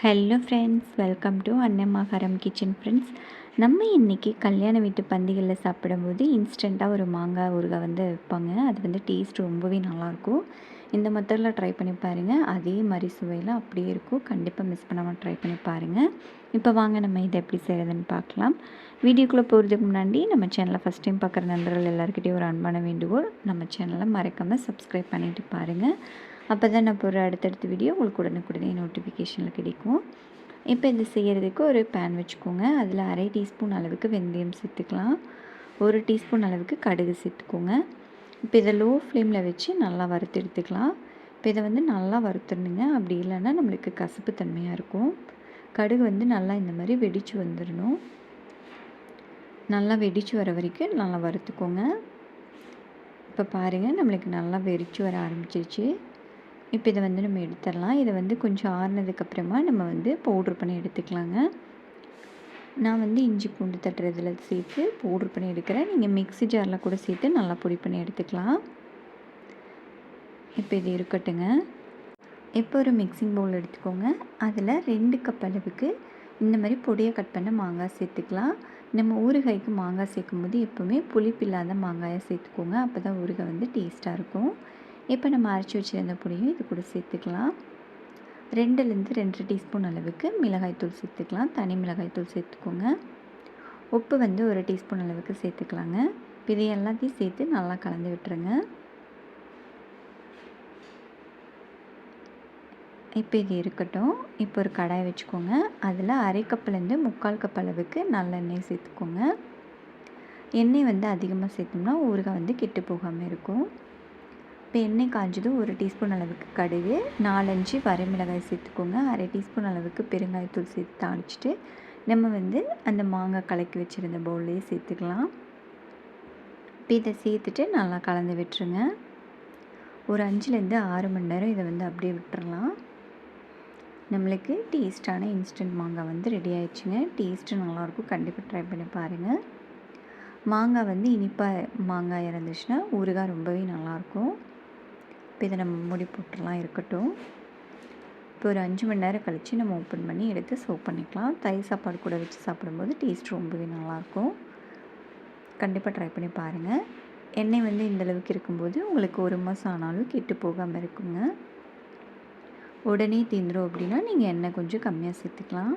Hello friends welcome to அன்னமாகாரம் kitchen friends நம்ம இன்றைக்கி கல்யாண வீட்டு பந்திகளில் சாப்பிடும்போது இன்ஸ்டண்ட்டாக ஒரு மாங்காய் ஊறுகாய் வந்து வைப்பாங்க. அது வந்து டேஸ்ட் ரொம்பவே நல்லாயிருக்கும். இந்த மெத்தடில் ட்ரை பண்ணி பாருங்கள் அதே மாதிரி சுவையில் அப்படியே இருக்கும். கண்டிப்பாக மிஸ் பண்ணாமல் ட்ரை பண்ணி பாருங்கள் இப்போ வாங்க நம்ம இதை எப்படி செய்கிறதுன்னு பார்க்கலாம். வீடியோக்குள்ளே போகிறதுக்கு முன்னாடி நம்ம சேனலை ஃபஸ்ட் டைம் பார்க்குற நண்பர்கள் எல்லாருக்கிட்டையும் ஒரு அன்பான வேண்டுகோள். நம்ம சேனலை மறக்காமல் சப்ஸ்கிரைப் பண்ணிவிட்டு பாருங்கள் அப்போ தான் நான் போகிற அடுத்தடுத்த வீடியோ உங்களுக்கு உடனுக்குடனே நோட்டிஃபிகேஷனில் கிடைக்கும். இப்போ இது செய்கிறதுக்கு ஒரு பேன் வச்சுக்கோங்க. அதில் அரை டீஸ்பூன் அளவுக்கு வெந்தயம் சேர்த்துக்கலாம். ஒரு டீஸ்பூன் அளவுக்கு கடுகு சேர்த்துக்கோங்க. இப்போ இதை லோ ஃப்ளேமில் வச்சு நல்லா வறுத்து எடுத்துக்கலாம். இப்போ இதை வந்து நல்லா வறுத்துடணுங்க. அப்படி இல்லைன்னா நம்மளுக்கு கசப்பு தன்மையாக இருக்கும். கடுகு வந்து நல்லா இந்த மாதிரி வெடித்து வந்துடணும். நல்லா வெடித்து வர வரைக்கும் நல்லா வறுத்துக்கோங்க. இப்போ பாருங்கள் நம்மளுக்கு நல்லா வெடித்து வர ஆரம்பிச்சிருச்சு. இப்போ இதை வந்து நம்ம எடுத்துடலாம். இதை வந்து கொஞ்சம் ஆறுனதுக்கப்புறமா நம்ம வந்து பவுட்ரு பண்ணி எடுத்துக்கலாங்க. நான் வந்து இஞ்சி பூண்டு தட்டுறதுல சேர்த்து பவுட்ரு பண்ணி எடுக்கிறேன். நீங்கள் மிக்ஸி ஜாரில் கூட சேர்த்து நல்லா பொடி பண்ணி எடுத்துக்கலாம். இப்போ இது இருக்கட்டுங்க. இப்போ ஒரு மிக்சிங் பவுல் எடுத்துக்கோங்க. அதில் ரெண்டு கப் அளவுக்கு இந்த மாதிரி பொடியை கட் பண்ண மாங்காய் சேர்த்துக்கலாம். நம்ம ஊறுகாய்க்கு மாங்காய் சேர்க்கும் போது எப்போவுமே புளிப்பு இல்லாத மாங்காயை சேர்த்துக்கோங்க. அப்போ தான் ஊறுகாய் வந்து டேஸ்ட்டாக இருக்கும். இப்போ நம்ம அரைச்சி வச்சுருந்த பொடியும் இது கூட சேர்த்துக்கலாம். ரெண்டுலேருந்து ரெண்டு டீஸ்பூன் அளவுக்கு மிளகாய்த்தூள் சேர்த்துக்கலாம். தனி மிளகாய்த்தூள் சேர்த்துக்கோங்க. உப்பு வந்து ஒரு டீஸ்பூன் அளவுக்கு சேர்த்துக்கலாங்க. இது எல்லாத்தையும் சேர்த்து நல்லா கலந்து விட்டுருங்க. இப்போ இது இருக்கட்டும். இப்போ ஒரு கடாய் வச்சுக்கோங்க. அதில் அரை கப்புலேருந்து முக்கால் கப் அளவுக்கு நல்லெண்ணெய் சேர்த்துக்கோங்க. எண்ணெய் வந்து அதிகமாக சேர்த்தோம்னா ஊறுகாய் வந்து கெட்டு போகாமல் இருக்கும். இப்போ எண்ணெய் காய்ஞ்சதும் ஒரு டீஸ்பூன் அளவுக்கு கடுகு நாலஞ்சு வரமிளகாய் சேர்த்துக்கோங்க. அரை டீஸ்பூன் அளவுக்கு பெருங்காயத்தூள் சேர்த்து தாளிச்சிட்டு நம்ம வந்து அந்த மாங்காய் கலக்கி வச்சுருந்த பவுல்லையே சேர்த்துக்கலாம். இப்போ இதை சேர்த்துட்டு நல்லா கலந்து விட்டுருங்க. ஒரு அஞ்சுலேருந்து ஆறு மணி நேரம் இதை வந்து அப்படியே விட்டுறலாம். நம்மளுக்கு டேஸ்ட்டான இன்ஸ்டன்ட் மாங்காய் வந்து ரெடி ஆயிடுச்சுங்க. டேஸ்ட்டு நல்லாயிருக்கும். கண்டிப்பாக ட்ரை பண்ணி பாருங்கள் மாங்காய் வந்து இனிப்பாக மாங்காய் இருந்துச்சுன்னா ஊறுகாய் ரொம்பவே நல்லாயிருக்கும். இப்போ இதை நம்ம மூடி போட்டுலாம் இருக்கட்டும். இப்போ ஒரு அஞ்சு மணி நேரம் கழித்து நம்ம ஓப்பன் பண்ணி எடுத்து சோப் பண்ணிக்கலாம். தயிர் சாப்பாடு கூட வச்சு சாப்பிடும்போது டேஸ்ட் ரொம்பவே நல்லாயிருக்கும். கண்டிப்பாக ட்ரை பண்ணி பாருங்கள் எண்ணெய் வந்து இந்தளவுக்கு இருக்கும்போது உங்களுக்கு ஒரு மாதம் ஆனாலும் கெட்டு போகாமல் இருக்குங்க. உடனே தீந்துடும் அப்படின்னா நீங்கள் எண்ணெய் கொஞ்சம் கம்மியாக சேர்த்துக்கலாம்.